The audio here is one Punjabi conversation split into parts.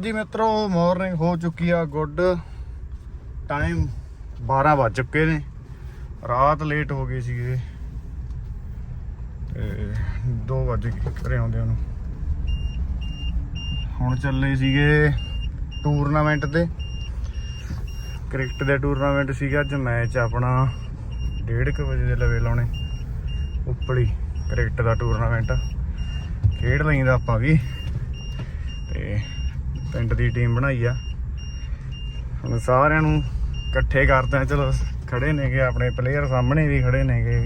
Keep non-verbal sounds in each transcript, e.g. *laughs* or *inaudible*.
ਹਾਂਜੀ ਮਿੱਤਰੋ ਮਾਰਨਿੰਗ ਹੋ ਚੁੱਕੀ ਆ ਗੁੱਡ। ਟਾਈਮ 12 ਵੱਜ ਚੁੱਕੇ ਨੇ। ਰਾਤ ਲੇਟ ਹੋ ਗਈ ਸੀਗੇ। ਤੇ 2 ਵੱਜ ਗਏ ਘਰੇ ਆਉਂਦੇ ਨੂੰ। ਹੁਣ ਚੱਲੇ ਸੀਗੇ ਟੂਰਨਾਮੈਂਟ ਤੇ। ਕ੍ਰਿਕਟ ਦੇ ਟੂਰਨਾਮੈਂਟ ਸੀਗਾ ਅੱਜ, ਮੈਚ ਆਪਣਾ 1:30 ਵਜੇ ਦੇ ਲਵੇ ਲਾਉਣੇ। ਉੱਪਲੀ ਕ੍ਰਿਕਟ ਦਾ ਟੂਰਨਾਮੈਂਟ ਖੇਡ ਲਈਦਾ ਆਪਾਂ ਵੀ। ਪਿੰਡ ਦੀ ਟੀਮ ਬਣਾਈ ਆ। ਹੁਣ ਸਾਰਿਆਂ ਨੂੰ ਇਕੱਠੇ ਕਰਦੇ ਆ ਚਲੋ ਖੜੇ ਨੇਗੇ ਆਪਣੇ ਪਲੇਅਰ ਸਾਹਮਣੇ ਵੀ ਖੜੇ ਨੇਗੇ।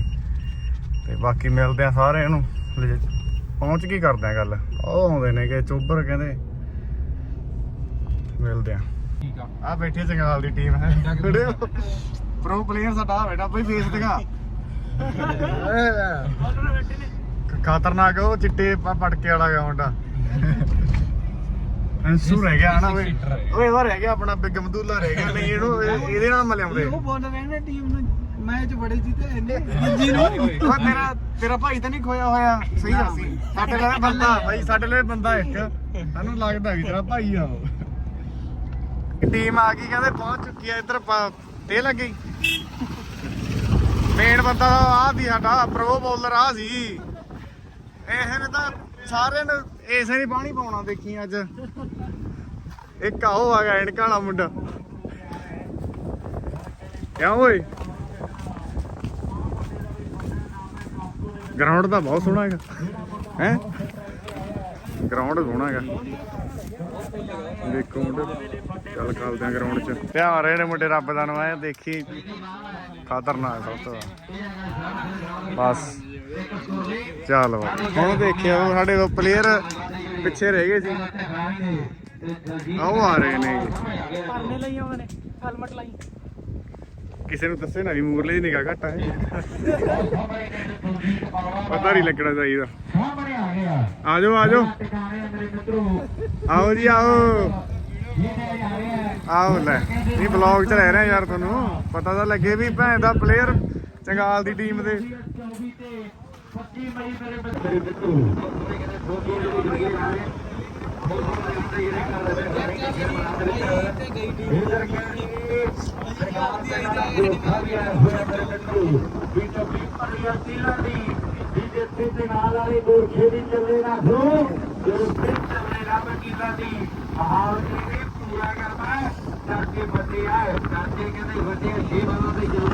ਤੇ ਬਾਕੀ ਮਿਲਦੇ ਆ ਸਾਰਿਆਂ ਨੂੰ। ਪਹੁੰਚ ਕੀ ਕਰਦੇ ਆ ਗੱਲ। ਉਹ ਆਉਂਦੇ ਨੇਗੇ ਚੋਬਰ ਕਹਿੰਦੇ। ਮਿਲਦੇ ਆ। ਠੀਕ ਆ। ਆ ਬੈਠੇ ਚੰਗਾਲ ਦੀ ਟੀਮ ਹੈ। ਖੜੇ ਪ੍ਰੋ ਪਲੇਅਰ ਸਾਡਾ *laughs* ਆ ਬੈਠਾ ਬਈ ਫੇਸ ਦਿਖਾ। ਖਤਰਨਾਕ ਉਹ ਚਿੱਟੇ ਪਟਕੇ ਵਾਲਾ ਗਾ ਮੁੰਡਾ *laughs* ਅੰਸੂ ਰਹਿ ਗਿਆ ਹਨਾ ਓਏ? ਓਏ ਉਹ ਰਹਿ ਗਿਆ ਆਪਣਾ ਬਿੱਗ ਮਦੂਲਾ ਰਹਿ ਗਿਆ ਨਹੀਂ ਇਹਨੂੰ ਇਹ- ਇਹਦੇ ਨਾਲ ਮਲਿਆਉਂਦੇ ਉਹ ਬੋਲ ਰਹੇ ਨੇ ਟੀਮ ਨੂੰ ਮੈਚ ਬੜੇ ਜਿੱਤੇ ਇਹਨੇ ਦੂਜੀ ਨੂੰ। ਉਹ ਤੇਰਾ ਤੇਰਾ ਭਾਈ ਤਾਂ ਨਹੀਂ ਖੋਇਆ ਹੋਇਆ ਸਹੀ ਦੱਸੀ ਸਾਡੇ ਲਈ ਬੰਦਾ ਭਾਈ ਸਾਡੇ ਲਈ ਬੰਦਾ ਇੱਕ। ਸਾਨੂੰ ਲੱਗਦਾ ਵੀ ਤੇਰਾ ਭਾਈ ਆ ਉਹ। ਟੀਮ ਆ ਗਈ ਕਹਿੰਦੇ ਪਹੁੰਚ ਚੁੱਕੀ ਆ ਇੱਧਰ ਤੇ ਲੱਗੀ। ਮੇਨ ਬੰਦਾ ਆ ਦੀ ਸਾਡਾ ਪ੍ਰੋ ਬੋਲਰ ਆ ਸੀ। ਇਹ ਨੇ ਤਾਂ ਸਾਰਿਆਂ ਨੂੰ ਇਸੇ ਨਹੀਂ ਪਾਣੀ ਪਾਉਣਾ ਦੇਖੀ ਅੱਜ। ਇੱਕ ਆ ਆ ਗਿਆ, ਐਨਕਾਂ ਵਾਲਾ ਮੁੰਡਾ। ਕਿਉਂ ਓਏ? ਗਰਾਊਂਡ ਤਾਂ ਬਹੁਤ ਸੋਹਣਾ ਹੈਗਾ। ਹੈ? ਗਰਾਊਂਡ ਸੋਹਣਾ ਹੈਗਾ। ਦੇਖੋ ਮੁੰਡੇ, ਚੱਲ ਕਰਦੇ ਆ ਗਰਾਊਂਡ 'ਚ। ਧਿਆਨ ਰਹੇ ਨੇ ਮੁੰਡੇ, ਰੱਬ ਦਾ ਨਵਾਇਆ ਦੇਖੀ। ਖਤਰਨਾਕ ਸਭ ਤੋਂ। ਬਸ। ਚੱਲ ਵਾ। ਹੁਣ ਦੇਖਿਆ ਉਹ ਸਾਡੇ ਉਹ ਪਲੇਅਰ ਪਿੱਛੇ ਰਹਿ ਗਏ ਸੀ। ਆਓ ਆ ਰਹੇ ਨੇ ਜੀ। ਪਰਨੇ ਲਈ ਆਉਂਦੇ ਨੇ ਹੈਲਮਟ ਲਾਈ। ਕਿਸੇ ਨੂੰ ਦੱਸੇ ਨਾ ਵੀ ਮੂਰਲੇ ਦੀ ਨਿਗਾਹ ਘੱਟ ਹੈ ਪਤਾ ਨਹੀਂ ਲੱਗਣਾ ਚਾਹੀਦਾ। ਆ ਜਾਓ ਆ ਜਾਓ ਆਓ ਜੀ ਆਓ। ਆਓ ਲੈ। ਇਹ ਬਲੌਗ ਚ ਰਹਿ ਰਿਹਾ ਯਾਰ ਤੁਹਾਨੂੰ। ਪਤਾ ਤਾਂ ਲੱਗੇ ਵੀ ਭੈਣ ਦਾ ਪਲੇਅਰ ਚੰਗਾਲ ਦੀ ਟੀਮ ਦੇ।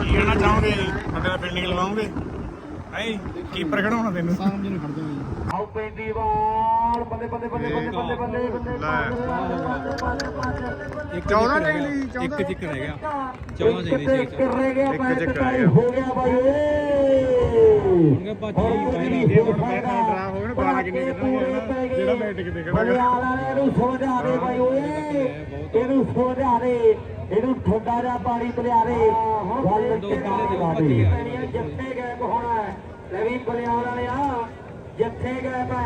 ਕੀ ਕਹਿਣਾ ਚਾਹੋਗੇ? ਬੰਦੇ ਦਾ ਫੀਲਡਿੰਗ ਲਵਾਉਂਗੇ ਨਹੀਂ ਕੀਪਰ ਖੜਾਉਣਾ ਤੈਨੂੰ। ਸਾਹਮਣੇ ਨੂੰ ਖੜ ਜਾਓ ਆਉ ਪੈਂਦੀ ਵਾਲ ਬੱਲੇ ਬੱਲੇ ਬੱਲੇ ਬੱਲੇ ਬੱਲੇ ਬੱਲੇ ਬੱਲੇ ਲੈ। 14 ਚਾਹੀਦੀ ਇੱਕ ਚੱਕਰ ਰਹਿ ਗਿਆ 14 ਚਾਹੀਦੀ ਸੀ ਰਹਿ ਗਿਆ ਇੱਕ ਚੱਕਰ ਰਹਿ ਗਿਆ। ਹੋ ਗਿਆ ਬਾਈ। ਓਏ ਬਾਜੀ ਇਹ ਹੁਣ ਮੈਂ ਤਾਂ ਡਰਾ ਹੋ ਗਿਆ ਬਾਰਾਂ ਕਿੰਨੇ ਕਿੰਨੇ ਜਿਹੜਾ ਬੈਟ ਕਿਤੇ ਖੜਾ ਬਲਿਆਲ ਵਾਲੇ ਨੂੰ ਸਮਝਾ ਦੇ ਬਾਈ ਓਏ। ਇਹਨੂੰ ਸਮਝਾ ਦੇ। ਇਹਨੂੰ ਠੰਡਾ ਜਿਹਾ ਪਾਣੀ ਦੇ ਗੱਲ ਦੋ ਤੇ ਕਿੱਲੇ ਦੇ। ਪੈਣੀਆਂ, ਜਿੱਥੇ ਗਏ ਹੋਣਾ ਲੈ ਵੀ ਬਲਿਆਲ ਵਾਲਿਆ ਜਿੱਥੇ ਗਏ ਪੈ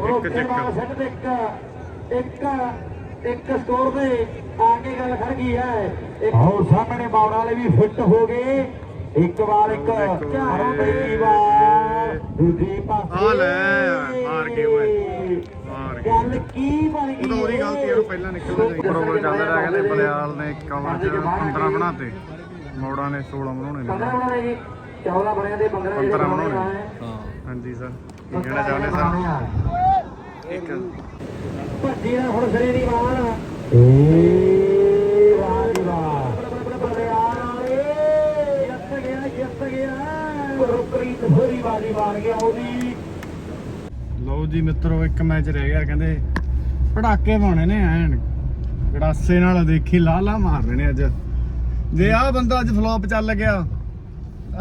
ਉਹ ਇੱਕ ਚੱਕਰ। ਬਾਲ ਸੱਟ ਦੇ ਇੱਕ ਇੱਕ ਇੱਕ ਸਕੋਰ ਦੇ ਆ ਕੇ ਗੱਲ ਖੜ ਗਈ ਹੈ ਆਓ ਸਾਹਮਣੇ ਬਾਉਣ ਵਾਲੇ ਵੀ ਫਿੱਟ ਹੋ ਗਏ ਇੱਕ ਵਾਰ ਇੱਕ। ਬੈਠੀ ਵਾਰ ਦੂਜੀ ਪਾਸੇ ਆ ਲੈ, ਹਾਰ ਗਏ ਓਏ। ਗੱਲ ਕੀ ਬਣ ਗਈ ਉਹਦੀ ਗਲਤੀ ਹੈ, ਉਹਨੂੰ ਪਹਿਲਾਂ ਨਿਕਲਣਾ ਚਾਹੀਦਾ। ਬਰੋਬਰ ਚੱਲ ਰਿਹਾ ਕਹਿੰਦੇ ਬਲਿਆਲ ਨੇ ਕਵਰ ਚ 15 ਬਣਾਤੇ। ਮੋੜਾਂ ਨੇ 16 ਬਣਾਉਣੇ ਨੇ। 15 ਬਣਾ ਜੀ 14 ਬਣਿਆ ਤੇ 15 ਜਿਹੜੇ 15 ਬਣਾਉਣੇ ਬਣਾਉਣੇ। ਆ ਹਾਂ ਹਾਂਜੀ ਸਰ। ਕੀ ਕਹਿਣਾ ਚਾਹੁੰਦੇ ਸਰ? ਇੱਕ ਭੱਜੀ ਨਾ ਹੁਣ ਸਿਰੇ ਦੀ ਬਾਲ ਏ ਵਾਹ ਜੀ ਵਾਹ ਬਲਿਆਰ ਵਾਲੇ ਜਿੱਤ ਗਿਆ ਜਿੱਤ ਗਿਆ। ਗੁਰਪ੍ਰੀਤ ਹੋਰੀ ਬਾਜੀ ਮਾਰ ਗਿਆ ਉਹਦੀ। ਲਓ ਜੀ ਮਿੱਤਰੋ ਇੱਕ ਮੈਚ ਰਹਿ ਗਿਆ ਕਹਿੰਦੇ ਪੜਾਕੇ ਪਾਉਣੇ ਨੇ ਐਨ। ਗੜਾਸੇ ਨਾਲ ਦੇਖੀ ਲਾਲਾ ਮਾਰਨੇ ਨੇ ਅੱਜ। ਜੇ ਆਹ ਬੰਦਾ ਅੱਜ ਫਲੋਪ ਚੱਲ ਗਿਆ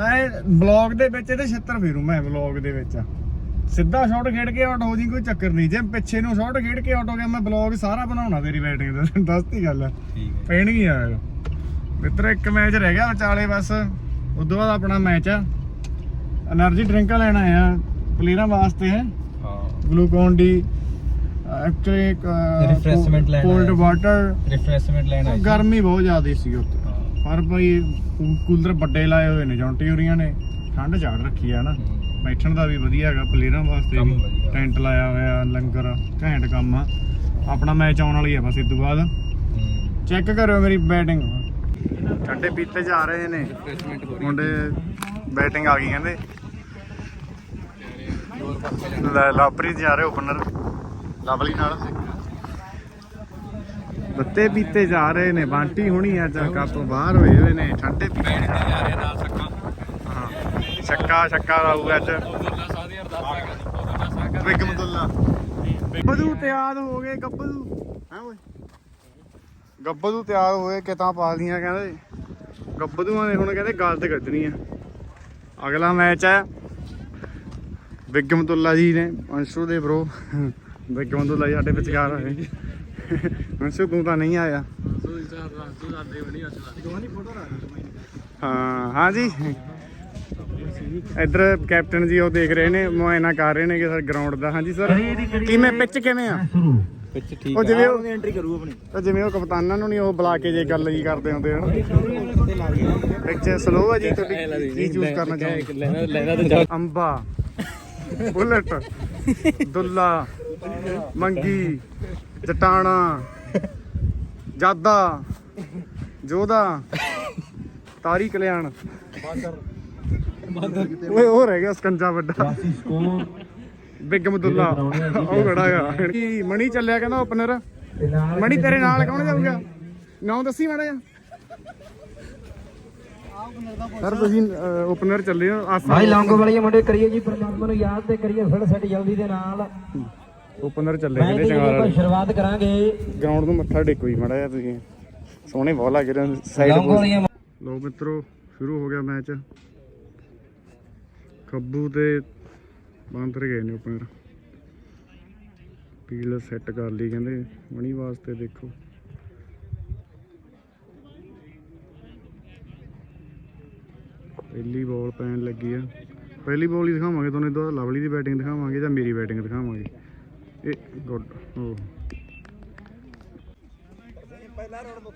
ਐ ਬਲੌਗ ਦੇ ਵਿੱਚ ਇਹਦੇ ਛੱਤਰ ਫੇਰੂ ਮੈਂ ਬਲੌਗ ਦੇ ਵਿੱਚ। ਸਿੱਧਾ ਸ਼ਾਟ ਖੇਡ ਕੇ ਆਊਟ ਹੋ ਜੀ ਕੋਈ ਚੱਕਰ ਨਹੀਂ। ਜੇ ਪਿੱਛੇ ਨੂੰ ਸ਼ਾਟ ਖੇਡ ਕੇ ਆਊਟ ਹੋ ਗਿਆ ਮੈਂ ਬਲੌਗ ਸਾਰਾ ਬਣਾਉਣਾ ਤੇਰੀ ਬੈਟਿੰਗ ਦਾ ਦੱਸਤੀ ਗੱਲ। ਠੀਕ ਪੈਣਗੀ ਆਇਆ ਮਿੱਤਰ ਇੱਕ ਮੈਚ ਰਹਿ ਗਿਆ ਵਿਚਾਲੇ ਬਸ। ਉਦੋਂ ਬਾਅਦ ਆਪਣਾ ਮੈਚ ਆ। ਐਨਰਜੀ ਡਰਿੰਕ ਲੈਣਾ ਆ। ਪਲੇਅਰਾਂ ਵਾਸਤੇ। ਹੈ ਗਲੂਕੋਨ ਡੀ ਐਕਚੁਅਲੀ Refreshment ਲੈਣ ਕੋਲਡ। ਵਾਟਰ ਰਿਫਰੈਸ਼ਮੈਂਟ ਲੈਣ। ਗਰਮੀ ਬਹੁਤ ਜ਼ਿਆਦਾ ਸੀ ਉੱਥੇ। ਪਰ ਭਾਈ ਕੂਲਰ ਵੱਡੇ ਲਾਏ ਹੋਏ ਨੇ ਜੌਂਟੀਓਰੀਆਂ ਨੇ। ਠੰਡ ਝਾੜ ਰੱਖੀ ਆ ਨਾ। ਬੈਠਣ ਦਾ ਵੀ ਵਧੀਆ ਹੈਗਾ ਪਲੇਅਰਾਂ ਵਾਸਤੇ ਵੀ। ਟੈਂਟ ਲਾਇਆ ਹੋਇਆ ਲੰਗਰ ਘੈਂਟ ਕੰਮ ਆ। ਆਪਣਾ ਮੈਚ ਆਉਣ ਵਾਲੀ ਆ ਬਸ ਇਸ ਤੋਂ ਬਾਅਦ। ਚੈੱਕ ਕਰਿਓ ਮੇਰੀ ਬੈਟਿੰਗ। ਠੰਡੇ ਪੀਤੇ ਜਾ ਰਹੇ ਨੇ। ਮੁੰਡੇ ਬੈਟਿੰਗ ਆ ਗਈ ਕਹਿੰਦੇ। ਲੈ ਲਾਪਰੀ ਜਾ ਰਹੇ ਓਪਨਰ। ਲਵਲੀ ਨਾਲ। ਬੱਤੇ ਪੀਤੇ ਜਾ ਰਹੇ ਨੇ ਬਾਂਟੀ ਹੁਣੀ ਅੱਜ ਤੋਂ ਬਾਹਰ ਹੋਏ ਹੋਏ ਨੇ ਠੰਡੇ ਪੀਤੇ ਜਾ ਰਹੇ ਹਾਂ ਛੱਕਾ ਛੱਕਾ ਲਾਊਗਾ ਅੱਜ। ਬਿਗਮਦੁੱਲਾ ਗੱਬਦੂ ਤਿਆਰ ਹੋ ਗਏ ਗੱਬਦੂ ਹੈ ਓਏ? ਗੱਬਦੂ ਤਿਆਰ ਹੋਏ ਕਿਤਾਂ ਪਾ ਲੀਆਂ ਕਹਿੰਦੇ। ਗੱਬਦੂਆਂ ਨੇ ਹੁਣ ਕਹਿੰਦੇ ਗੱਲ ਤੇ ਕੱਢਣੀ ਆ। ਅਗਲਾ ਮੈਚ ਹੈ ਬਿਗਮਦੁੱਲਾ ਜੀ ਨੇ ਅੰਸ਼ੂ ਦੇ ਬ్రో ਬਿਗਮਦੁੱਲਾ ਜੀ ਸਾਡੇ ਵਿਚਕਾਰ ਆਏ ਅੰਸ਼ੂ ਤੂੰ ਤਾਂ ਨਹੀਂ ਆਇਆ ਹਾਂ ਹਾਂ ਜੀ ਇੱਧਰ ਕੈਪਟਨ ਜੀ ਉਹ ਦੇਖ ਰਹੇ ਨੇ ਮੁਆਇਨਾ ਕਰ ਰਹੇ ਨੇ ਕਿ ਸਰ ਗਰਾਊਂਡ ਦਾ ਹਾਂਜੀ ਸਰ ਕਿਵੇਂ ਪਿੱਚ ਕਿਵੇਂ ਆ ਪਿੱਛ ਠੀਕ ਉਹ ਜਿਵੇਂ ਉਹ ਐਂਟਰੀ ਕਰੂ ਆਪਣੀ ਉਹ ਜਿਵੇਂ ਉਹ ਕਪਤਾਨਾਂ ਨੂੰ ਨਹੀਂ ਉਹ ਬੁਲਾ ਕੇ ਜੇ ਗੱਲ ਜੀ ਕਰਦੇ ਹੁੰਦੇ ਹਨ ਪਿੱਚ ਸਲੋ ਹੈ ਜੀ ਤੁਹਾਡੀ ਕੀ ਚੂਜ਼ ਕਰਨਾ ਚਾਹੁੰਦੇ ਅੰਬਾ ਬੁਲਟ, ਦੁੱਲਾ, ਮੰਗੀ, ਜਟਾਣਾ, ਜਾਦਾ ਜੋਦਾ ਤਾਰੀ ਕਲਿਆਣ। ਓਏ, ਉਹ ਰਹਿ ਗਿਆ ਸਕੰਜਾ ਵੱਡਾ। ਬਿੱਗ ਮਦੁੱਲਾ। ਉਹ ਖੜਾ ਹੈਗਾ। ਮਣੀ ਚੱਲਿਆ ਕਹਿੰਦਾ ਓਪਨਰ? ਮਣੀ ਤੇਰੇ ਨਾਲ ਕੌਣ ਜਾਊਗਾ? ਨਾਮ ਦੱਸੀ ਮਾੜਾ ਜਿਹਾ। ਸਰ ਤੁਸੀਂ ਓਪਨਰ ਚੱਲੇ ਹੋ ਆਸਾਂ ਭਾਈ ਲੌਂਗੋ ਵਾਲੀਏ ਮੁੰਡੇ ਕਰੀਏ ਜੀ ਪਰਮਾਤਮਾ ਨੂੰ ਯਾਦ ਤੇ ਕਰੀਏ ਫਿਰ ਸੈੱਟ ਜਲਦੀ ਦੇ ਨਾਲ। ਓਪਨਰ ਚੱਲੇ ਕਹਿੰਦੇ ਚੰਗਾ ਸ਼ੁਰੂਆਤ ਕਰਾਂਗੇ। ਗਰਾਊਂਡ ਨੂੰ ਮੱਥਾ ਟੇਕੋ ਹੀ ਮਾੜਾ ਜਿਹਾ ਤੁਸੀਂ। ਸੋਹਣੇ ਬਹੁਤ ਲੱਗ ਰਹੇ ਸਾਈਡ ਲੋ ਮਿੱਤਰੋ ਸ਼ੁਰੂ ਹੋ ਗਿਆ ਮੈਚ ਖੱਬੂ ਤੇ ਬਾਂਦਰ ਗਏ ਨੇ ਓਪਨਰ ਪੀਲ ਸੈੱਟ ਕਰ ਲਈ ਕਹਿੰਦੇ ਮਣੀ ਵਾਸਤੇ ਦੇਖੋ। ਪਹਿਲੀ ਬਾਲ ਪੈਣ ਲੱਗੀ ਆ। ਪਹਿਲੀ ਬਾਲ ਹੀ ਦਿਖਾਵਾਂਗੇ ਤੁਹਾਨੂੰ ਇਦੋਂ ਲਵਲੀ ਦੀ ਬੈਟਿੰਗ ਦਿਖਾਵਾਂਗੇ ਜਾਂ ਮੇਰੀ ਬੈਟਿੰਗ ਦਿਖਾਵਾਂਗੇ। ਇਹ ਗੁੱਡ ਓ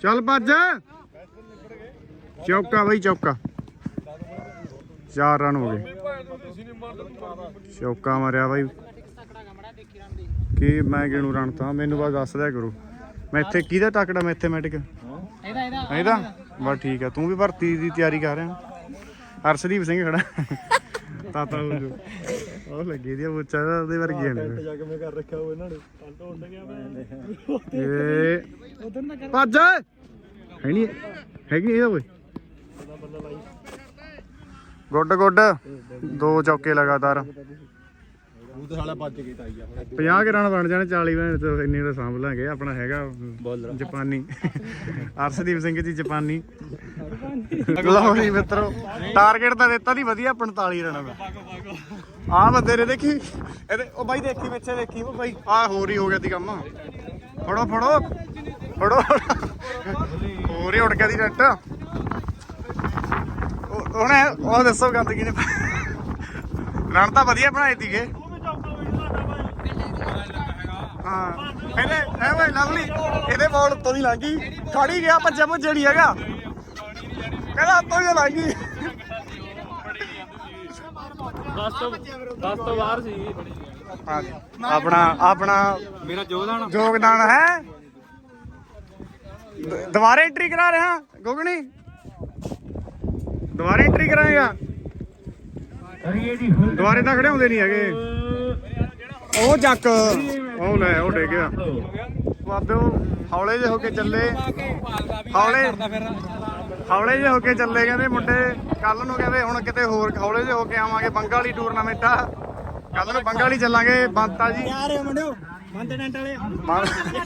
ਚੱਲ ਭੱਜ। ਚੌਕਾ ਬਈ ਚੌਕਾ। ਚਾਰ ਰਨ ਹੋ ਗਏ। ਚੌਕਾ ਮਾਰਿਆ ਬਾਈ। ਕੀ ਮੈਂ ਕਿਹਨੂੰ ਰਨ ਤਾਂ ਮੈਨੂੰ ਬਸ ਦੱਸ ਦਿਆ ਕਰੋ। ਮੈਂ ਇੱਥੇ ਕਿਹਦਾ ਟਾਕੜਾ? ਮੈਥਮੈਟਿਕ ਇਹਦਾ ਇਹਦਾ। ਇਹਦਾ? ਬਸ ਠੀਕ ਆ। ਤੂੰ ਵੀ ਭਰਤੀ ਦੀ ਤਿਆਰੀ ਕਰ ਰਿਹਾ। ਹਰਸ਼ਦੀਪ ਸਿੰਘ ਖੜਾ। ਤਾਤਾ ਉਹ ਜੋ। ਉਹ ਲੱਗੀ ਦੀ ਬੁੱਚਾ ਦਾ ਉਹਦੇ ਵਰਗੀ ਨੇ। ਜਾ ਕੇ ਮੈਂ ਕਰ ਰੱਖਿਆ ਉਹ ਇਹਨਾਂ ਨੇ? ਤੋਂ ਉੱਡ ਗਿਆ ਮੈਂ ਏ ਭੱਜ ਹੈ ਨਹੀਂ ਹੈਗੀ ਇਹਦਾ ਓਏ ਗੁੱਡ ਗੁੱਡ। ਦੋ ਚੌਕੇ ਲਗਾਤਾਰ। ਉਹ ਤਾਂ ਸਾਲਾ ਵੱਜ ਕੇ ਤਾਂ ਆਈ ਆ। 50 ਕੇ ਰਨ ਬਣ ਜਾਣੇ 40 ਰਨ ਤੇ ਇੰਨੇ ਦਾ ਸਾਂਭ ਲਾਂਗੇ। ਆਪਣਾ ਹੈਗਾ ਜਾਪਾਨੀ। ਅਰਸ਼ਦੀਪ ਸਿੰਘ ਜੀ ਜਾਪਾਨੀ। ਲਓ ਜੀ ਮਿੱਤਰੋ ਟਾਰਗੇਟ ਤਾਂ ਦਿੱਤਾ ਦੀ ਵਧੀਆ 45 ਰਨਾਂ ਦਾ। ਆ ਬੰਦੇ ਨੇ ਦੇਖੀ ਇਹਦੇ ਉਹ ਬਾਈ ਦੇਖੀ ਪਿੱਛੇ ਦੇਖੀ ਉਹ ਬਾਈ ਆ ਹੋਰ ਹੀ ਹੋ ਗਿਆ ਦੀ ਕੰਮ। ਫੜੋ ਫੜੋ ਫੜੋ। ਹੋਰ ਹੀ ਉੜ ਗਿਆ ਦੀ ਰੱਟ। ਉਹ- ਉਹਨੇ ਉਹ ਦੱਸੋ ਗੰਦ ਕੀ ਨੇ ਰਨ ਤਾਂ ਵਧੀਆ ਬਣਾਏ ਸੀਗੇ। ਹਾਂ। ਕਹਿੰਦੇ ਐ ਵੇ ਲਵਲੀ ਇਹਦੇ ਬਾਲ ਉੱਤੋਂ ਦੀ ਲੰਘੀ ਖੜੀ ਗਿਆ ਭੱਜਿਆ ਭੁੱਜੇ ਨਹੀਂ ਹੈਗਾ। ਕਹਿੰਦਾ ਉੱਤੋਂ ਹੀ ਲੰਘੀ ਹਾਂਜੀ। ਆਪਣਾ ਆਪਣਾ ਮੇਰਾ ਯੋਗਦਾਨ ਯੋਗਦਾਨ ਹੈ। ਦ- ਦੁਬਾਰਾ ਐਂਟਰੀ ਕਰਾ ਰਿਹਾ ਗੋਗਣੀ। ਦੁਬਾਰਾ ਐਂਟਰੀ ਕਰਾਏਗਾ। ਦੁਬਾਰੇ ਤਾਂ ਖੜੇ ਹੁੰਦੇ ਨਹੀਂ ਹੈਗੇ। ਉਹ ਚੱਕ ਉਹ ਲੈ ਉਹ ਡੇ ਗਿਆ। ਬਾਬਿਓ ਹੌਲੇ ਜੇ ਹੋ ਕੇ ਚੱਲੇ। ਹੌਲੇ ਹੌਲੇ ਜੇ ਹੋ ਕੇ ਚੱਲੇ ਕਹਿੰਦੇ ਮੁੰਡੇ ਕੱਲ ਨੂੰ ਕਹਿੰਦੇ ਹੁਣ ਕਿਤੇ ਹੋਰ ਹੌਲੇ ਜੇ ਹੋ ਕੇ ਆਵਾਂਗੇ ਬੰਗਾ ਵਾਲੀ ਟੂਰਨਾਮੈਂਟ ਆ ਕੱਲ ਨੂੰ ਬੰਗਾ ਵਾਲੀ ਚੱਲਾਂਗੇ ਬੰਤਾ ਜੀ। ਯਾਰ ਮੁੰਡਿਓ ਮੰਦਨੈਂਟ ਵਾਲੇ।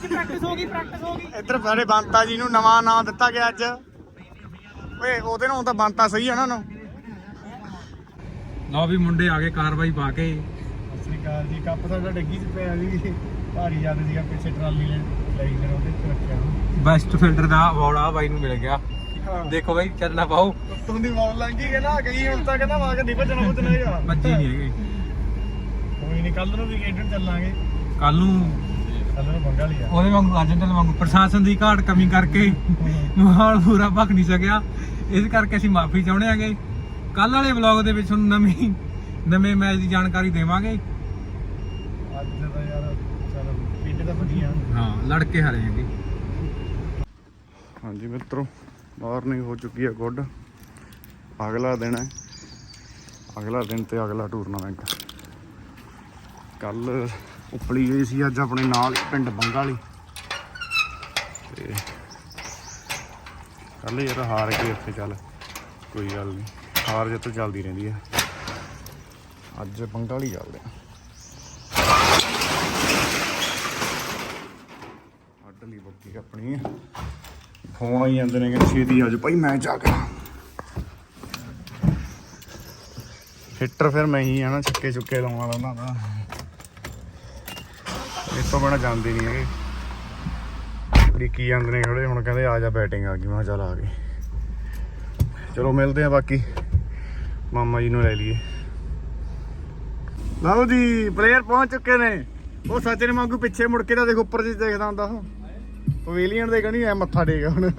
ਪ੍ਰੈਕਟਿਸ ਹੋ ਗਈ ਪ੍ਰੈਕਟਿਸ ਹੋ ਗਈ। ਇੱਧਰ ਸਾਡੇ ਬੰਤਾ ਜੀ ਨੂੰ ਨਵਾਂ ਨਾਮ ਦਿੱਤਾ ਗਿਆ ਅੱਜ। ਓਏ ਉਹਦੇ ਨਾਲ ਤਾਂ ਬੰਤਾ ਸਹੀ ਆ ਨਾ ਨੂੰ ਲਓ ਵੀ ਮੁੰਡੇ ਆ ਗਏ ਕਾਰਵਾਈ ਪਾ ਕੇ। ਸ੍ਰੀ ਅਕਾਲ ਜੀ ਕੱਪ ਸਾਡਾ ਡੱਗੀ ਚ ਪਿਆ ਸੀ ਭਾਰੀ ਜਾਂਦੇ ਸੀਗਾ ਪਿੱਛੇ ਟਰਾਲੀ ਲੈ ਲਈ ਫਿਰ ਉਹਦੇ ਚ ਰੱਖਿਆ ਬੈਸਟ ਫਿਲਡਰ ਦਾ ਅਵਾਰਡ ਆ ਬਾਈ ਨੂੰ ਮਿਲ ਗਿਆ। ਦੇਖੋ ਬਾਈ ਚੱਲਣਾ ਪਾਓ। ਤੂੰ ਦੀ ਬਾਲ ਲੰਗੀ ਕਹਿੰਦਾ ਗਈ ਹੁਣ ਤਾਂ ਕਹਿੰਦਾ ਵਾਂ ਗੱਡੀ ਭੱਜਣਾ ਭੱਜਣਾ ਹੈਗਾ ਭੱਜੀ ਨਹੀਂ ਹੈਗੀ। ਕੋਈ ਨਹੀਂ ਕੱਲ ਨੂੰ ਵੀ ਖੇਡਣ ਚੱਲਾਂਗੇ। ਕੱਲ ਨੂੰ ਕੱਲ ਨੂੰ ਬੰਗਾ ਲਿਆ ਉਹਦੇ ਵਾਂਗੂ ਅਰਜਨ ਵਾਂਗੂ ਪ੍ਰਸ਼ਾਸਨ ਦੀ ਘਾਟ ਕਮੀ ਕਰਕੇ ਮਾਹੌਲ ਪੂਰਾ ਭਖ ਨਹੀਂ ਸਕਿਆ। ਇਸ ਕਰਕੇ ਅਸੀਂ ਮਾਫੀ ਚਾਹੁੰਦੇ ਆਂਗੇ ਕੱਲ ਵਾਲੇ ਵਲੌਗ ਦੇ ਵਿੱਚ ਤੁਹਾਨੂੰ ਨਵੀਂ ਨਵੇਂ ਮੈਚ ਦੀ ਜਾਣਕਾਰੀ ਦੇਵਾਂਗੇ। ਵਧੀਆ ਹਾਂ ਲੜ ਕੇ ਹਾਰੇ ਹੈਗੇ। ਹਾਂਜੀ ਮਿੱਤਰੋ ਮਾਰਨਿੰਗ ਹੋ ਚੁੱਕੀ ਹੈ ਗੁੱਡ। ਅਗਲਾ ਦਿਨ ਹੈ। ਅਗਲਾ ਦਿਨ ਤੇ ਅਗਲਾ ਟੂਰਨਾਮੈਂਟ ਕੱਲ ਉਪਲੀ ਗਈ ਸੀ ਅੱਜ ਆਪਣੇ ਨਾਲ ਪਿੰਡ ਬੰਗਾ ਵਾਲੀ ਤੇ ਕੱਲ ਯਾਰ ਹਾਰ ਕੇ ਇੱਥੇ ਚੱਲ। ਕੋਈ ਗੱਲ ਨਹੀਂ ਹਾਰ ਜਿੱਤ ਚੱਲਦੀ ਰਹਿੰਦੀ ਹੈ। ਅੱਜ ਬੰਗਾ ਵਾਲੀ ਚੱਲਦੇ ਆ। ਅੱਡ ਬੱਕੀ ਆਪਣੀ। ਫੋਨ ਆਈ ਜਾਂਦੇ ਨੇ ਕਿ ਛੇਤੀ ਅੱਜ ਭਾਈ ਮੈਚ ਆ ਗਿਆ ਹਿੱਟਰ ਫਿਰ ਮੈਂ ਹੀ ਆ ਨਾ ਛੱਕੇ ਚੁੱਕੇ ਲਾਉਣ ਵਾਲਾ ਉਹਨਾਂ ਦਾ ਇਸ ਤੋਂ ਬਿਨਾ ਜਾਂਦੇ ਨਹੀਂ ਹੈਗੇ। ਡਿੱਕੀ ਜਾਂਦੇ ਨੇ ਖੜੇ, ਹੁਣ ਕਹਿੰਦੇ ਆ ਜਾ ਬੈਟਿੰਗ ਆ ਗਈ। ਮੈਂ ਚੱਲ ਆ ਗਏ ਚਲੋ ਮਿਲਦੇ ਆ ਬਾਕੀ। ਮਾਮਾ ਜੀ ਨੂੰ ਲੈ ਲਈਏ। ਲਓ ਜੀ ਪਲੇਅਰ ਪਹੁੰਚ ਚੁੱਕੇ ਨੇ। ਉਹ ਸੱਚ ਨੇ ਵਾਂਗੂ ਪਿੱਛੇ ਮੁੜ ਕੇ ਤਾਂ ਦੇਖ ਉੱਪਰ ਜੀ ਦੇਖਦਾ ਹੁੰਦਾ ਉਹ। ਪਵੇਲੀਅਨ ਦੇ ਕਣੀ ਐ ਮੱਥਾ ਟੇਕ ਹੁਣ।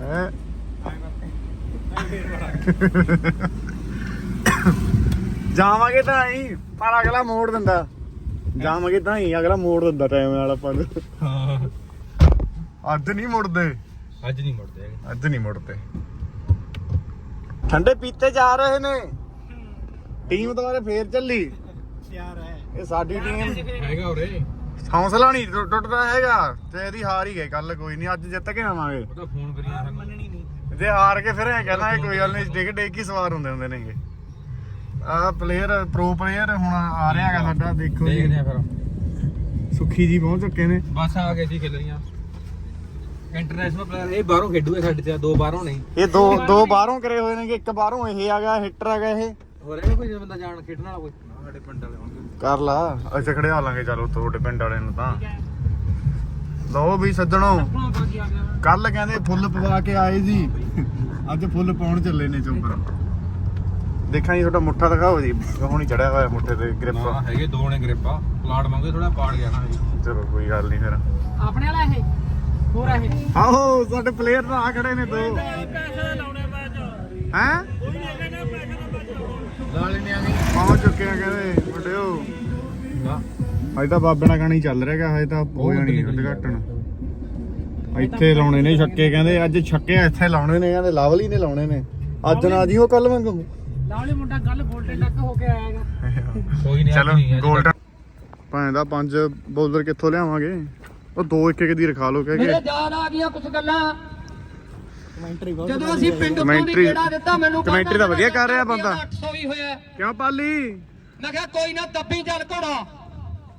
ਹੈ? ਜਾਵਾਂਗੇ ਤਾਂ ਹੀ ਪਰ ਅਗਲਾ ਮੋੜ ਦਿੰਦਾ। ਜਾਵਾਂਗੇ ਤਾਂ ਹੀ ਅਗਲਾ ਮੋੜ ਦਿੰਦਾ ਟਾਈਮ ਨਾਲ ਆਪਾਂ ਨੂੰ। ਹਾਂ ਅੱਜ ਨਹੀਂ ਮੁੜਦੇ। ਅੱਜ ਨਹੀਂ ਮੁੜਦੇ ਅੱਜ ਨਹੀਂ ਮੁੜਦੇ। ਠੰਡੇ ਪੀਤੇ ਜਾ ਰਹੇ ਨੇ। ਟੀਮ ਦੁਬਾਰੇ ਫੇਰ ਚੱਲੀ। ਯਾਰ ਹੈ। ਇਹ ਸਾਡੀ ਟੀਮ ਹੈਗਾ ਉਰੇ। ਹੌਸਲਾ ਨਹੀਂ ਟੁੱਟ- ਟੁੱਟਦਾ ਹੈਗਾ ਤੇ ਇਹਦੀ ਹਾਰ ਹੀ ਗਏ ਕੱਲ ਕੋਈ ਨਹੀਂ ਅੱਜ ਜਿੱਤ ਕੇ ਆਵਾਂਗੇ। ਉਹਦਾ ਫੋਨ ਕਰੀਆ ਸਾਨੂੰ ਮੰਨਣੀ ਨਹੀਂ। ਜੇ ਹਾਰ ਕੇ ਫਿਰ ਐ ਕਹਿੰਦਾ ਕੋਈ ਗੱਲ ਨਹੀਂ ਡਿੱਗ ਡਿੱਗ ਹੀ ਸਵਾਰ ਹੁੰਦੇ ਹੁੰਦੇ ਨੇਗੇ। ਆ ਪਲੇਅਰ ਪ੍ਰੋ ਪਲੇਅਰ ਹੁਣ ਆ ਰਿਹਾ ਹੈਗਾ ਸਾਡਾ ਦੇਖੋ ਜੀ। ਦੇਖਦੇ ਆ ਫਿਰ। ਸੁੱਖੀ ਜੀ ਪਹੁੰਚ ਚੁੱਕੇ ਨੇ। ਬਸ ਆ ਗਏ ਸੀ ਖੇਲ ਰਹੀਆਂ। ਇੰਟਰਨੈਸ਼ਨਲ ਪਲੇਅਰ ਇਹ ਬਾਹਰੋਂ ਖੇਡੂਗੇ ਸਾਡੇ ਤੇ ਦੋ ਬਾਹਰੋਂ ਨਹੀਂ। ਇਹ ਦੋ ਦੋ ਬਾਹਰੋਂ ਕਰੇ ਹੋਏ ਨੇਗੇ ਇੱਕ ਬਾਹਰੋਂ ਇਹ ਆ ਗਿਆ ਹਿੱਟਰ ਆ ਗਿਆ ਇਹ। ਹੋ ਰਿਹਾ ਕੋਈ ਬੰਦਾ ਜਾਣ ਖੇਡਣ ਵਾਲਾ ਕੋਈ? ਸਾਡੇ ਪਿੰਡ ਵਾਲੇ ਹੋਣਗੇ। ਕਰ ਲਾ। ਅੱਛਾ ਖੜਿਆ ਲਾਂਗੇ ਚਲੋ ਤੁਹਾਡੇ ਪਿੰਡ ਵਾਲਿਆਂ ਨੂੰ ਤਾਂ। ਲਓ ਵੀ ਸੱਜਣੋ ਕੱਲ ਕਹਿੰਦੇ ਫੁੱਲ ਪਵਾ ਕੇ ਆਏ ਜੀ ਅੱਜ ਫੁੱਲ ਪਾਉਣ ਚੱਲੇ ਨੇ ਚੋਬਰ ਦੇਖਾਂ ਜੀ ਤੁਹਾਡਾ ਮੁੱਠਾ ਦਿਖਾਓ ਜੀ। ਹੁਣ ਹੀ ਚੜਿਆ ਹੋਇਆ ਮੁੱਠੇ ਤੇ ਗ੍ਰਿਪ। ਹਾਂ ਹੈਗੇ ਦੋ ਨੇ ਗ੍ਰਿਪਾ। ਪਲਾਟ ਮੰਗੇ ਥੋੜਾ ਪਾੜ ਗਿਆ ਨਾ। ਚਲੋ ਕੋਈ ਗੱਲ ਨਹੀਂ ਫਿਰ। ਆਪਣੇ ਵਾਲਾ ਇਹ? ਹੋਰ ਇਹ? ਆਹੋ ਸਾਡੇ ਪਲੇਅਰ ਤਾਂ ਆ ਖੜੇ ਨੇ ਦੋ। ਪੈਸੇ ਲਾਉਣੇ ਬਾਅਦ ਚ ਹੈ ਬਾਅਦ ਲਾ ਲੈਣੇ ਆਗੇ ਪਹੁੰਚ ਚੁੱਕੇ ਆ ਕਹਿੰਦੇ ਵੱਡਿਓ ਅੱਜ ਤਾਂ ਬਾਬੇ ਨਾਲ ਗਾਣੀ ਚੱਲ ਰਿਹਾ ਹੈਗਾ ਹਜੇ ਤਾਂ ਹੋ ਜਾਣੀ ਉਦਘਾਟਨ ਇੱਥੇ ਲਾਉਣੇ ਨੇ ਛੱਕੇ ਕਹਿੰਦੇ ਅੱਜ ਛੱਕੇ ਇੱਥੇ ਲਾਉਣੇ ਨੇ ਕਹਿੰਦੇ ਲਵਲੀ ਨੇ ਲਾਉਣੇ ਨੇ। ਅੱਜ ਨਾ ਜੀ ਉਹ ਕੱਲ ਵਾਂਗੂ। ਲਾਉਣੇ ਮੁੰਡਾ ਕੱਲ ਗੋਲਡਨ ਟੱਕ ਹੋ ਕੇ ਆਏਗਾ ਕੋਈ ਨਹੀਂ ਚਲੋ 골ਡਨ ਭਾਵੇਂ ਦਾ ਪੰਜ ਬੋਲਰ ਕਿੱਥੋਂ ਲਿਆਵਾਂਗੇ? ਉਹ ਦੋ ਇੱਕ ਇੱਕ ਦੀ ਰਖਾ ਲਓ ਕਹਿ ਮੇਰੇ ਕੇ ਯਾਦ ਆ ਗਈਆਂ ਕੁਝ ਗੱਲਾਂ। ਕਮੈਂਟਰੀ ਜਦੋਂ ਅਸੀਂ ਪਿੰਡ ਤੋਂ ਦੀ ਕਮੈਂਟਰੀ- ਕਿਹੜਾ ਦਿੱਤਾ ਮੈਨੂੰ ਕਹਿੰਦਾ ਕਮੈਂਟਰੀ ਤਾਂ ਵਧੀਆ ਕਰ ਰਿਹਾ ਬੰਦਾ। 800 ਵੀ ਹੋਇਆ। ਕਿਉਂ ਪਾਲੀ? ਮੈਂ ਕਿਹਾ ਕੋਈ ਨਾ ਦੱਬੀ ਚੱਲ ਘੋੜਾ।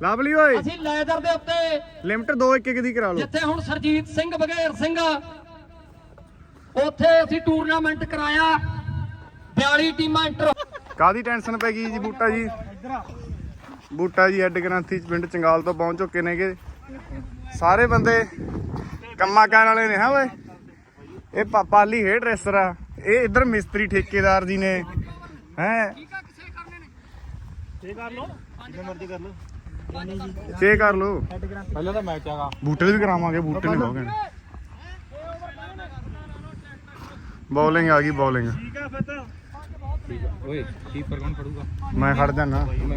ਲਵਲੀ ਓਏ। ਅਸੀਂ ਲੈਦਰ ਦੇ ਉੱਤੇ। ਲਿਮਟ ਦੋ ਇੱਕ ਇੱਕ ਦੀ ਕਰਾ ਲਓ। ਜਿੱਥੇ ਹੁਣ ਸਰਜੀਤ ਸਿੰਘ ਬਘੇਰ ਸਿੰਘ ਉੱਥੇ ਅਸੀਂ ਟੂਰਨਾਮੈਂਟ ਕਰਾਇਆ। 42 ਟੀਮਾਂ ਇੰਟਰ ਕਾਦੀ ਟੈਨਸ਼ਨ ਪੈ ਗਈ ਜੀ ਬੂਟਾ ਜੀ? ਬੂਟਾ ਜੀ ਹੈੱਡ ਗ੍ਰੰਥੀ ਚ ਪਿੰਡ ਚੰਗਾਲ ਤੋਂ ਪਹੁੰਚ ਚੁੱਕੇ ਨੇਗੇ ਸਾਰੇ ਬੰਦੇ ਕੰਮਾਂ ਕਰਨ ਵਾਲੇ ਨੇ ਹਾਂ ਓਏ? ਇਹ ਪਾਲੀ ਹੇਡ ਰੈਸਰ ਆ। ਇਹ ਇਧਰ ਮਿਸਤਰੀ ਠੇਕੇਦਾਰ ਜੀ ਨੇ। ਹੈ? ਕਰ ਲਓ ਜਿੰਨੇ ਮਰਜ਼ੀ ਕਰ ਲਓ। ਚੇ ਕਰ ਲੋ ਪਹਿਲਾਂ ਤਾਂ ਮੈਚ ਆਗਾ ਬੂਟੇ ਦੇ ਵੀ ਕਰਾਵਾਂਗੇ ਬੂਟੇ ਨੇ ਬਹੁਤ ਕਹਿਣੇ ਬੌਲਿੰਗ ਆ ਗਈ ਬੌਲਿੰਗ ਠੀਕ ਆ ਫਿਰ ਤਾਂ ਓਏ ਕੀਪਰ ਕੌਣ ਫੜੂਗਾ? ਮੈਂ ਖੜ ਜਾਣਾ ਮੈਂ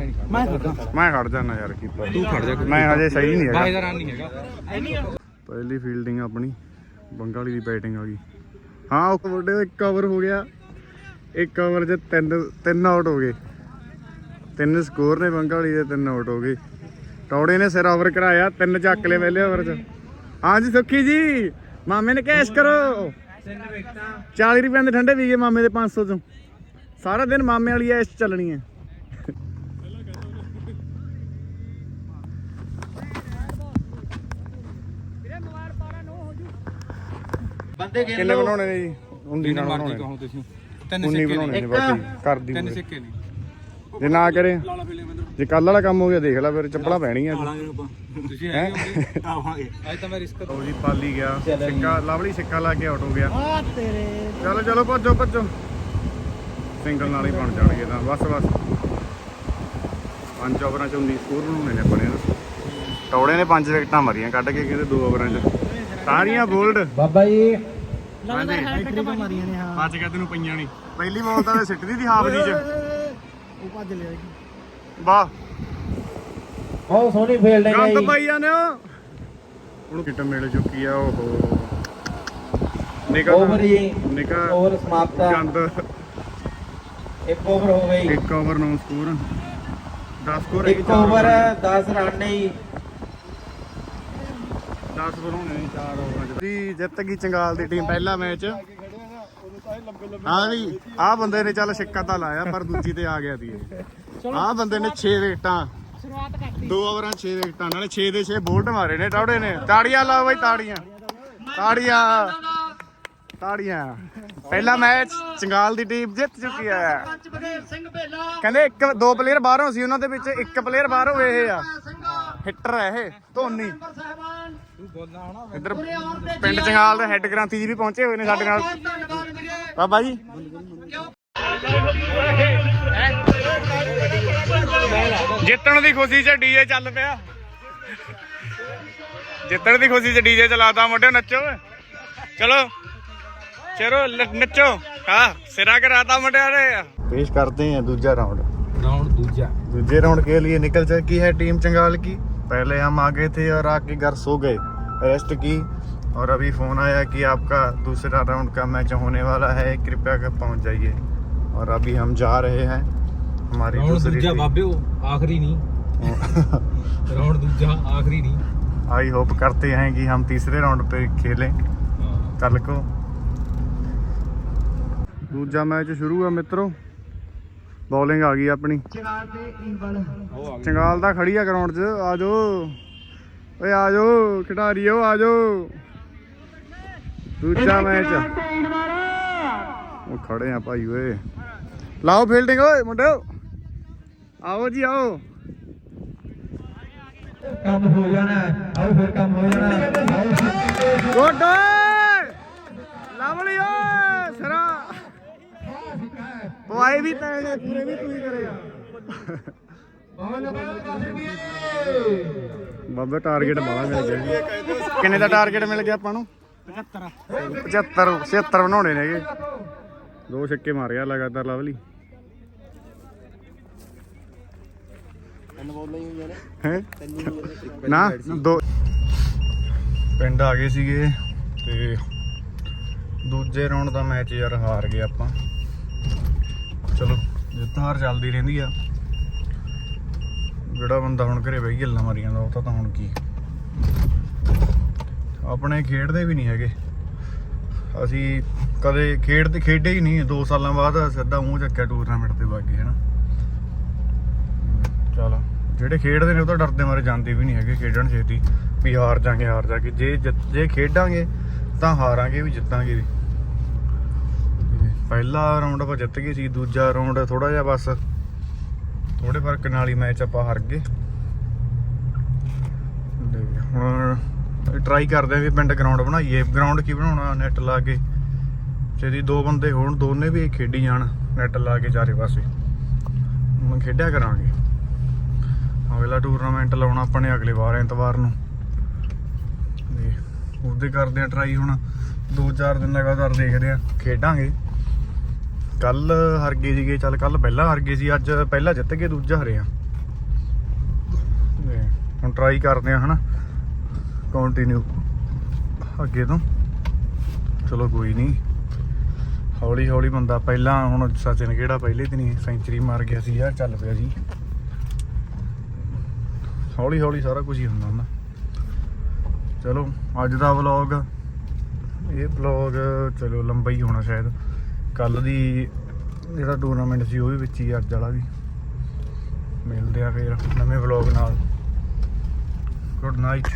ਨਹੀਂ ਮੈਂ ਖੜ ਜਾਣਾ ਯਾਰ ਕੀਪਰ ਤੂੰ ਖੜ ਜਾ। ਮੈਂ ਹਜੇ ਸਹੀ ਨਹੀਂ ਹੈਗਾ। ਨਹੀਂ ਹੈਗਾ। ਪਹਿਲੀ ਫੀਲਡਿੰਗ ਆਪਣੀ। ਬੰਗਾਲੀ ਦੀ ਬੈਟਿੰਗ ਆ ਗਈ। ਹਾਂ, ਉਹ ਵੱਡੇ ਇੱਕ ਕਵਰ ਹੋ ਗਿਆ। ਇੱਕ ਓਵਰ 'ਚ ਤਿੰਨ ਤਿੰਨ ਆਊਟ ਹੋ ਗਏ। ਤਿੰਨ ਸਕੋਰ ਨੇ ਬੰਗਾਲੀ ਦੇ, ਤਿੰਨ ਆਊਟ ਹੋ ਗਏ। ਟੌੜੇ ਨੇ ਸਿਰ ਓਵਰ ਕਰਾਇਆ, ਤਿੰਨ ਚੱਕ ਲਏ ਪਹਿਲੇ ਓਵਰ 'ਚ। ਹਾਂਜੀ ਸੁੱਖੀ ਜੀ, ਮਾਮੇ ਨੇ ਕੈਸ਼ ਕਰੋ। 40 ਰੁਪਏ ਦੇ ਠੰਡੇ ਪੀ ਗਏ ਮਾਮੇ ਦੇ 500 ਚੋਂ। ਸਾਰਾ ਦਿਨ ਮਾਮੇ ਵਾਲੀ ਐਸ਼ ਚੱਲਣੀ ਹੈ। ਬੰਦੇ ਕਿੰਨੇ ਬਣਾਉਣੇ ਨੇ ਜੀ 19 ਜਿੰਨਾ ਨਾਲ ਮਰਜ਼ੀ ਬਣਾਉਣੇ ਕਹੋ ਤੁਸੀਂ। ਤਿੰਨ 19 ਸਿੱਕੇ ਬਣਾਉਣੇ ਨੇ ਬਾਕੀ ਕਰ ਦੀ ਤਿੰਨ ਪੂਰੇ। ਸਿੱਕੇ ਨੇ ਜੇ ਨਾ ਕਰੇ ਜੇ ਕੱਲ ਵਾਲਾ ਕੰਮ ਹੋ ਗਿਆ ਦੇਖ ਲੈ ਫਿਰ ਚੱਪਲਾਂ ਪੈਣੀਆਂ ਤੁਸੀਂ ਹੈਂ? *laughs* ਆਵਾਂਗੇ। ਅੱਜ ਤਾਂ ਮੈਂ ਰਿਸਕ ਲਓ ਜੀ ਪਾਲੀ ਗਿਆ। ਸਿੱਕਾ ਲਵਲੀ ਸਿੱਕਾ ਲਾ ਕੇ ਆਊਟ ਹੋ ਗਿਆ। ਆ ਤੇਰੇ। ਚਲੋ ਚਲੋ ਭੱਜੋ ਭੱਜੋ। ਸਿੰਗਲ ਨਾਲ ਹੀ ਬਣ ਜਾਣਗੇ ਤਾਂ। ਬਸ ਬਸ। ਪੰਜ ਓਵਰਾਂ ਚ 19 ਸਕੋਰ ਬਣਾਉਣੇ ਨੇ ਆਪਣੇ ਨਾ ਟੌੜੇ ਨੇ ਪੰਜ ਵਿਕਟਾਂ ਮਾਰੀਆਂ ਕੱਢ ਕੇ ਕਹਿੰਦੇ ਦੋ ਓਵਰਾਂ ਚ। ਸਾਰੀਆਂ ਬੋਲਡ। ਬਾਬਾ ਜੀ ਲੱਗਦਾ ਹੈ ਟੱਕ ਮਾਰੀਆਂ ਨੇ ਹਾਂ। ਬਚ ਗਿਆ ਤੈਨੂੰ ਪਈਆਂ ਨਹੀਂ। ਪਹਿਲੀ ਬਾਲ ਤਾਂ ਸਿੱਟਦੀ ਦੀ ਹਾਫ ਦੀ ਚ। ਉਹ ਭੱਜ ਲਿਆ ਵਾਹ। ਬਹੁਤ ਸੋਹਣੀ ਫੀਲਡਿੰਗ ਹੈ ਗੰਦ ਜੀ। ਪਾਈ ਜਾਂਦੇ ਹੋ। ਹੁਣ ਕਿਟ ਮਿਲ ਚੁੱਕੀ ਆ ਓਹੋ। ਨਿਕਾ ਓਵਰ ਜੀ ਨਿਕਾ ਓਵਰ ਸਮਾਪਤ ਆ। ਗੰਦ। ਇੱਕ ਓਵਰ ਹੋ ਗਈ। ਇੱਕ ਓਵਰ 9 ਸਕੋਰ 10 ਸਕੋਰ ਇੱਕ ਓਵਰ 10 ਰਨ ਨੇ ਜੀ। 10 ਬਣਾਉਣੇ ਨੇ 4 ਓਵਰਾਂ ਚ ਜੀ। ਜਿੱਤ ਗਈ ਚੰਗਾਲ ਦੀ ਟੀਮ ਪਹਿਲਾ ਮੈਚ। ਹਾਂ ਵੀ ਆ। ਬੰਦੇ ਨੇ ਚੱਲ ਸਿੱਕਾ ਤਾਂ ਲਾਇਆ ਪਰ ਦੂਜੀ ਤੇ ਆ ਗਿਆ ਦੀ ਆ ਬੰਦੇ ਨੇ 6 ਵਿਕਟਾਂ ਦੋ ਓਵਰਾਂ 6 ਵਿਕਟਾਂ ਨਾਲੇ 6 ਦੇ 6 ਬੋਲਟ ਮਾਰੇ ਨੇ ਟੌੜੇ ਨੇ। ਤਾੜੀਆਂ ਲਾਓ ਬਈ ਤਾੜੀਆਂ। ਤਾੜੀਆਂ। ਤਾੜੀਆਂ। ਪਹਿਲਾ ਮੈਚ ਚੰਗਾਲ ਦੀ ਟੀਮ ਜਿੱਤ ਚੁੱਕੀ ਹੈ। ਕਹਿੰਦੇ ਇੱਕ ਦੋ ਪਲੇਅਰ ਬਾਹਰੋਂ ਸੀ ਉਹਨਾਂ ਦੇ ਵਿੱਚ ਇੱਕ ਪਲੇਅਰ ਬਾਹਰੋਂ ਇਹ ਆ। ਹਿੱਟਰ ਹੈ ਇਹ ਧੋਨੀ। ਇੱਧਰ ਪਿੰਡ ਚੰਗਾਲ ਦੇ ਹੈੱਡ ਗ੍ਰਾਂਥੀ ਜੀ ਵੀ ਪਹੁੰਚੇ ਹੋਏ ਨੇ ਸਾਡੇ ਨਾਲ ਬਾਬਾ ਜੀ ਜਿੱਤਣ ਦੀ ਖੁਸ਼ੀ 'ਚ ਡੀਜੇ ਚੱਲ ਪਿਆ ਜਿੱਤਣ ਦੀ ਖੁਸ਼ੀ 'ਚ ਡੀਜੇ ਚਲਾਤਾ ਮੁੰਡਿਓ ਨੱਚੋ ਚਲੋ ਚਲੋ ਲ- ਨੱਚੋ ਹਾਂ ਸਿਰਾ ਕਰਾਤਾ ਮੁੰਡਿਆਂ ਨੇ ਪੇਸ਼ ਕਰਦੇ हैं दूसरा राउंड ਰਾਉਂਡ ਦੂਜਾ दूसरे राउंड के लिए निकल चुकी है टीम चंगाल की पहले हम आ गए थे और आके घर सो गए रेस्ट की और अभी फोन आया कि आपका दूसरा राउंड का मैच होने वाला है कृपया कर पहुंच जाइए और अभी हम जा रहे हैं हमारी ਰਾਉਂਡ दूसरी ਦੂਜਾ टीम- ਬਾਬਿਓ ਆਖਰੀ ਨਹੀਂ ਰਾਉਂਡ ਦੂਜਾ ਆਖਰੀ ਨਹੀਂ आई होप करते हैं कि हम तीसरे राउंड पे खेलें ਕੱਲ ਕੋ ਦੂਜਾ ਮੈਚ ਸ਼ੁਰੂ ਆ ਮਿੱਤਰੋ ਬੌਲਿੰਗ ਆ ਗਈ ਆਪਣੀ ਚੰਗਾਲ ਦਾ ਖੜੀ ਆ ਗਰਾਊਂਡ 'ਚ ਆ ਜਾਓ ਓਏ ਆ ਜਾਓ ਖਿਡਾਰੀਓ ਆ ਜਾਓ ਦੂਜਾ ਮੈਚ ਉਹ ਖੜੇ ਆ ਭਾਈ ਓਏ। ਲਾਓ ਫੀਲਡਿੰਗ ਓਏ ਮੁੰਡਿਓ। ਆਓ ਜੀ ਆਓ। ਕੰਮ ਹੋ ਜਾਣਾ ਆਓ ਫਿਰ ਕੰਮ ਹੋ ਜਾਣਾ ਗੁੱਡ ਲਵਲੀ ਓਏ ਸਰਾ। ਪਵਾਏ ਵੀ ਨੇ ਪੂਰੇ ਵੀ ਤੂੰ ਹੀ ਕਰੇਗਾ ਬਾਬਾ ਟਾਰਗੇਟ ਬਾਲਾ ਮਿਲ ਗਿਆ। ਕਿੰਨੇ ਦਾ ਟਾਰਗੇਟ ਮਿਲ ਗਿਆ ਆਪਾਂ ਨੂੰ? 75 75 76 ਬਣਾਉਣੇ ਨੇਗੇ ਦੋ ਛੱਕੇ ਮਾਰਿਆ ਲਗਾਤਾਰ ਲਵਲੀ ਹੈ? ਨਾ। ਦੋ। ਪਿੰਡ ਆ ਗਏ ਸੀਗੇ ਤੇ ਦੂਜੇ ਰਾਉਂਡ ਦਾ ਮੈਚ ਯਾਰ ਹਾਰ ਗਏ ਆਪਾਂ। ਚਲੋ ਜਿੱਤ ਹਾਰ ਚੱਲਦੀ ਰਹਿੰਦੀ ਆ। ਜਿਹੜਾ ਬੰਦਾ ਹੁਣ ਘਰੇ ਬਹਿ ਗੱਲਾਂ ਮਾਰੀਆਂ ਦਾ ਉਹ ਤਾਂ ਹੁਣ ਕੀ। ਆਪਣੇ ਖੇਡਦੇ ਵੀ ਨਹੀਂ ਹੈਗੇ। ਅਸੀਂ ਕਦੇ ਖੇਡਦੇ ਖੇਡੇ ਹੀ ਨਹੀਂ 2 ਸਾਲਾਂ ਬਾਅਦ ਸਿੱਧਾ ਮੂੰਹ ਚੱਕਿਆ ਟੂਰਨਾਮੈਂਟ ਤੇ ਵਗ ਗਏ ਹਨਾ। ਚਲ, ਜਿਹੜੇ ਖੇਡਦੇ ਨੇ ਉਹ ਤਾਂ ਡਰਦੇ ਮਾਰੇ, ਜਾਂਦੇ ਵੀ ਨਹੀਂ ਹੈਗੇ ਖੇਡਣ ਛੇਤੀ। ਵੀ ਹਾਰ ਜਾਾਂਗੇ ਹਾਰ ਜਾਾਂਗੇ। ਜੇ ਜਿੱਤ- ਜੇ ਖੇਡਾਂਗੇ, ਤਾਂ ਹਾਰਾਂਗੇ ਵੀ, ਜਿੱਤਾਂਗੇ ਵੀ। ਪਹਿਲਾ ਰਾਉਂਡ ਆਪਾਂ ਜਿੱਤ ਗਏ ਸੀ, ਦੂਜਾ ਰਾਉਂਡ ਥੋੜਾ ਜਿਹਾ ਬਸ ਥੋੜੇ ਫ਼ਰਕ ਨਾਲ ਹੀ ਮੈਚ ਆਪਾਂ ਹਾਰ ਗਏ। ਤੇ ਹੁਣ ਟਰਾਈ ਕਰਦੇ ਆ ਵੀ ਪਿੰਡ ਗਰਾਊਂਡ ਬਣਾਈਏ। ਗਰਾਊਂਡ ਕੀ ਬਣਾਉਣਾ? ਨੈਟ ਲਾ ਕੇ। ਜਿਹਦੀ ਦੋ ਬੰਦੇ ਹੋਣ, ਦੋਨੇ ਵੀ ਖੇਡੀ ਜਾਣ ਨੈਟ ਲਾ ਕੇ ਚਾਰੇ ਪਾਸੇ। ਹੁਣ ਖੇਡਿਆ ਕਰਾਂਗੇ। ਅਗਲਾ ਟੂਰਨਾਮੈਂਟ ਲਾਉਣਾ ਆਪਾਂ ਨੇ ਅਗਲੇ ਵਾਰ, ਐਤਵਾਰ ਨੂੰ। ਤੇ ਉਹਦੇ ਕਰਦੇ ਆ ਟਰਾਈ ਹੁਣ। 2-4 ਦਿਨ ਲਗਾਤਾਰ ਦੇਖਦੇ ਆ ਖੇਡਾਂਗੇ। ਕੱਲ ਹਰ ਗਏ ਸੀਗੇ, ਚੱਲ ਕੱਲ ਪਹਿਲਾਂ ਹਰ ਗਏ ਸੀ, ਅੱਜ ਪਹਿਲਾਂ ਜਿੱਤ ਗਏ, ਦੂਜਾ ਹਰੇ ਆ ਹੁਣ ਟਰਾਈ ਕਰਦੇ ਆ, ਹਨਾ? ਕੰਟੀਨਿਊ ਅੱਗੇ ਤੋਂ। ਚਲੋ ਕੋਈ ਨਹੀਂ। ਹੌਲੀ ਹੌਲੀ ਬੰਦਾ ਪਹਿਲਾਂ, ਹੁਣ ਸਚਿਨ ਕਿਹੜਾ ਪਹਿਲੇ ਦਿਨ ਹੀ ਸੈਂਚਰੀ ਮਾਰ ਗਿਆ ਸੀ ਯਾਰ ਚੱਲ ਪਿਆ ਜੀ। ਹੌਲੀ ਹੌਲੀ ਸਾਰਾ ਕੁਝ ਹੀ ਹੁੰਦਾ ਹੁੰਦਾ ਚਲੋ, ਅੱਜ ਦਾ ਵਲੌਗ ਇਹ ਵਲੌਗ ਚਲੋ ਲੰਬਾ ਹੀ ਹੋਣਾ ਸ਼ਾਇਦ। ਕੱਲ ਦੀ ਜਿਹੜਾ ਟੂਰਨਾਮੈਂਟ ਸੀ ਉਹ ਵੀ ਵਿੱਚ ਹੀ ਆ, ਅੱਜ ਵਾਲਾ ਵੀ। ਮਿਲਦੇ ਆ ਫੇਰ ਨਵੇਂ ਵਲੌਗ ਨਾਲ। Good night